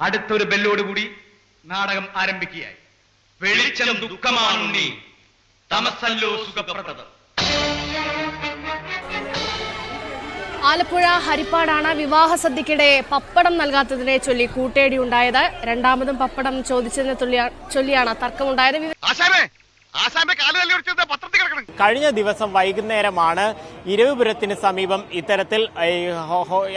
അടുത്തൊരു ബെല്ലോടുകൂടി നാടകം ആരംഭിക്കുകയായി. വെളിച്ചം ദുഃഖമാണുണ്ണി. തമസല്ലോ സുഖപ്രദം. ആലപ്പുഴ ഹരിപ്പാടാണ് വിവാഹ സദ്യക്കിടെ പപ്പടം നൽകാത്തതിനെ ചൊല്ലി കൂട്ടേടി ഉണ്ടായത്. രണ്ടാമതും പപ്പടം ചോദിച്ചതിനെ ചൊല്ലിയാ- ചൊല്ലിയാണ് തർക്കമുണ്ടായത്. കഴിഞ്ഞ ദിവസം വൈകുന്നേരമാണ് ഇരവിപുരത്തിന് സമീപം ഇത്തരത്തിൽ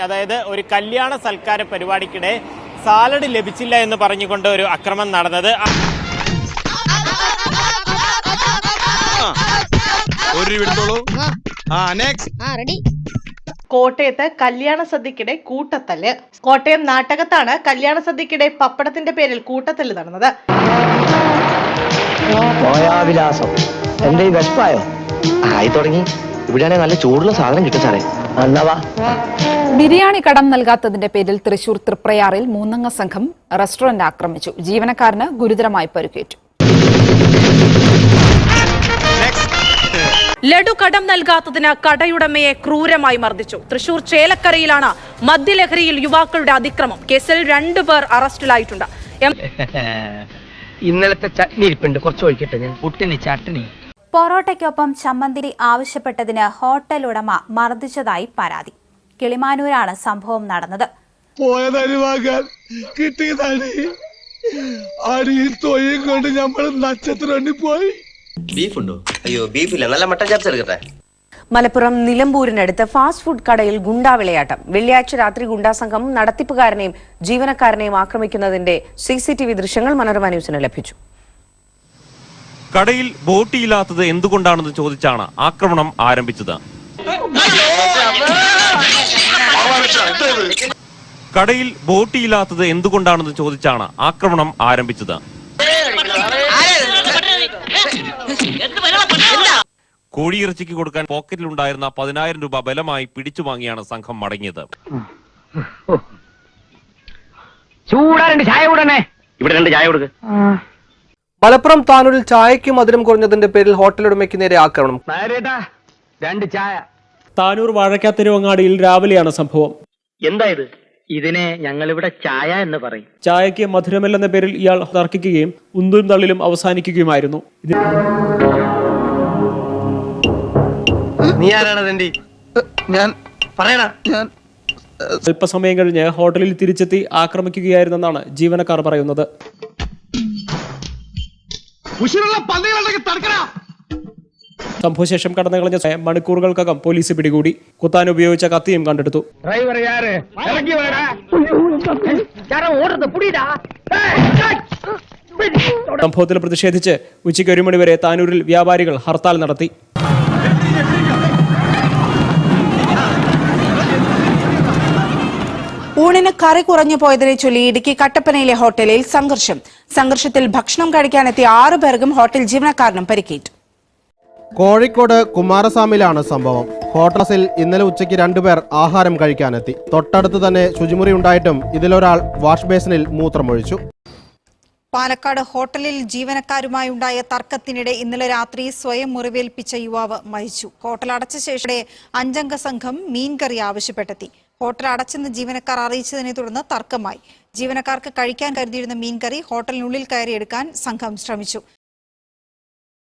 അതായത് ഒരു കല്യാണ സൽക്കാര പരിപാടിക്കിടെ സാലഡ് ലഭിച്ചില്ല എന്ന് പറഞ്ഞുകൊണ്ട് ഒരു അക്രമം നടന്നത്. കോട്ടയത്ത് കല്യാണ സദ്യക്കിടെ കൂട്ടത്തല്ല്. കോട്ടയം നാട്ടകത്താണ് കല്യാണ സദ്യക്കിടെ പപ്പടത്തിന്റെ പേരിൽ കൂട്ടത്തല്ല് നടന്നത്. എന്റെ ഈ വിശപ്പായോ? ആയി തുടങ്ങി. ഇവിടെയാണെങ്കിൽ നല്ല ചൂടുള്ള സാധനം കിട്ടും സാറേ. ബിരിയാണി കടം നൽകാത്തതിന്റെ പേരിൽ തൃശൂർ തൃപ്രയാറിൽ മൂന്നംഗ സംഘം റെസ്റ്റോറന്റ് ആക്രമിച്ചു. ജീവനക്കാരന് ഗുരുതരമായി പരിക്കേറ്റു. ലഡു കടം നൽകാത്തതിന് കടയുടമയെ ക്രൂരമായി മർദ്ദിച്ചു. തൃശൂർ ചേലക്കരയിലാണ് മദ്യലഹരിയിൽ യുവാക്കളുടെ അതിക്രമം. കേസിൽ രണ്ടുപേർ അറസ്റ്റിലായിട്ടുണ്ട്. ഇന്നലത്തെ ചട്നി ഇരിപ്പുണ്ട്. കുറച്ച് ഒഴിക്കട്ടെ ഞാൻ. പുട്ടിന് ചട്നി. പൊറോട്ടയ്ക്കൊപ്പം ചമ്മന്തിരി ആവശ്യപ്പെട്ടതിന് ഹോട്ടൽ ഉടമ മർദ്ദിച്ചതായി പരാതി. കിളിമാനൂരാണ് സംഭവം നടന്നത്. കൊണ്ട് നമ്മൾ നക്ഷത്രം പോയി ബീഫുണ്ടോ? അയ്യോ ബീഫില്ല. നല്ല മട്ടൻ ചാപ്സ് എടുക്കട്ടെ. മലപ്പുറം നിലമ്പൂരിനടുത്ത് ഫാസ്റ്റ് ഫുഡ് കടയിൽ ഗുണ്ടാ വിളയാട്ടം. വെള്ളിയാഴ്ച രാത്രി ഗുണ്ടാ സംഘം നടത്തിപ്പുകാരനെയും ജീവനക്കാരനെയും ആക്രമിക്കുന്നതിന്റെ സി സി ടി വി ദൃശ്യങ്ങൾ മനോരമ ന്യൂസിന് ലഭിച്ചു. കടയിൽ ബോട്ടിയില്ലാത്തത് എന്തുകൊണ്ടാണെന്ന് ചോദിച്ചാണ് ആക്രമണം ആരംഭിച്ചത്. കടയിൽ ബോട്ടിയില്ലാത്തത് എന്തുകൊണ്ടാണെന്ന് ചോദിച്ചാണ് ആക്രമണം ആരംഭിച്ചത്. കോഴിയിറച്ചിക്ക് കൊടുക്കാൻ പോക്കറ്റിലുണ്ടായിരുന്ന പതിനായിരം രൂപ ബലമായി പിടിച്ചു വാങ്ങിയാണ് സംഘം മടങ്ങിയത്. ചൂടാ ചായ കൂടണേ. ഇവിടെ രണ്ട് ചായ കൊടുക്ക്. മലപ്പുറം താനൂരിൽ ചായയ്ക്ക് മധുരം കുറഞ്ഞതിന്റെ പേരിൽ ഹോട്ടൽ ഉടമയ്ക്ക് നേരെ ആക്രമണം. രണ്ട് ചായ. താനൂർ വാഴക്കാത്തിരുവങ്ങാടിയിൽ രാവിലെയാണ് സംഭവം. എന്താ ഇത്? ഇതിനെ ഞങ്ങളിവിടെ ചായ എന്ന് പറയും. ചായയ്ക്ക് മധുരമില്ലെന്ന പേരിൽ ഇയാൾ തർക്കിക്കുകയും ഉന്തും തള്ളിലും അവസാനിക്കുകയുമായിരുന്നു. നീ ആരാണ് ഞാൻ പറയണ ഞാൻ അല്പസമയം കഴിഞ്ഞ് ഹോട്ടലിൽ തിരിച്ചെത്തി ആക്രമിക്കുകയായിരുന്നെന്നാണ് ജീവനക്കാർ പറയുന്നത്. സംഭവശേഷം കടന്നു കളഞ്ഞ മണിക്കൂറുകൾക്കകം പോലീസ് പിടികൂടി. കുത്താൻ ഉപയോഗിച്ച കത്തിയും കണ്ടെടുത്തു. ഡ്രൈവർ സംഭവത്തിൽ പ്രതിഷേധിച്ച് ഉച്ചയ്ക്ക് ഒരു മണിവരെ താനൂരിൽ വ്യാപാരികൾ ഹർത്താൽ നടത്തി. ഊണിന് കറി കുറഞ്ഞു പോയതിനെ ചൊല്ലി ഇടുക്കി കട്ടപ്പനയിലെ ഹോട്ടലിൽ സംഘർഷം. സംഘർഷത്തിൽ ഭക്ഷണം കഴിക്കാനെത്തിയ ആറു പേർക്കും ഹോട്ടൽ ജീവനക്കാരനും പരിക്കേറ്റു. കോഴിക്കോട് കുമാരസ്വാമിയിലാണ് സംഭവം. ഹോട്ടൽസിൽ ഇന്നലെ ഉച്ചയ്ക്ക് രണ്ടുപേർ ആഹാരം കഴിക്കാനെത്തി. തൊട്ടടുത്ത് തന്നെ ശുചിമുറി ഉണ്ടായിട്ടും ഇതിലൊരാൾ വാഷ് ബേസിനിൽ മൂത്രമൊഴിച്ചു. പാലക്കാട് ഹോട്ടലിൽ ജീവനക്കാരുമായി ഉണ്ടായ തർക്കത്തിനിടെ ഇന്നലെ രാത്രി സ്വയം മുറിവേൽപ്പിച്ച യുവാവ് മരിച്ചു. ഹോട്ടൽ അടച്ച ശേഷം അഞ്ചംഗ സംഘം മീൻകറി ആവശ്യപ്പെട്ടെത്തി. ഹോട്ടൽ അടച്ചെന്ന് ജീവനക്കാർ അറിയിച്ചതിനെ തുടർന്ന് തർക്കമായി. ജീവനക്കാർക്ക് കഴിക്കാൻ കരുതിയിരുന്ന മീൻകറി ഹോട്ടലിനുള്ളിൽ കയറിയെടുക്കാൻ സംഘം ശ്രമിച്ചു.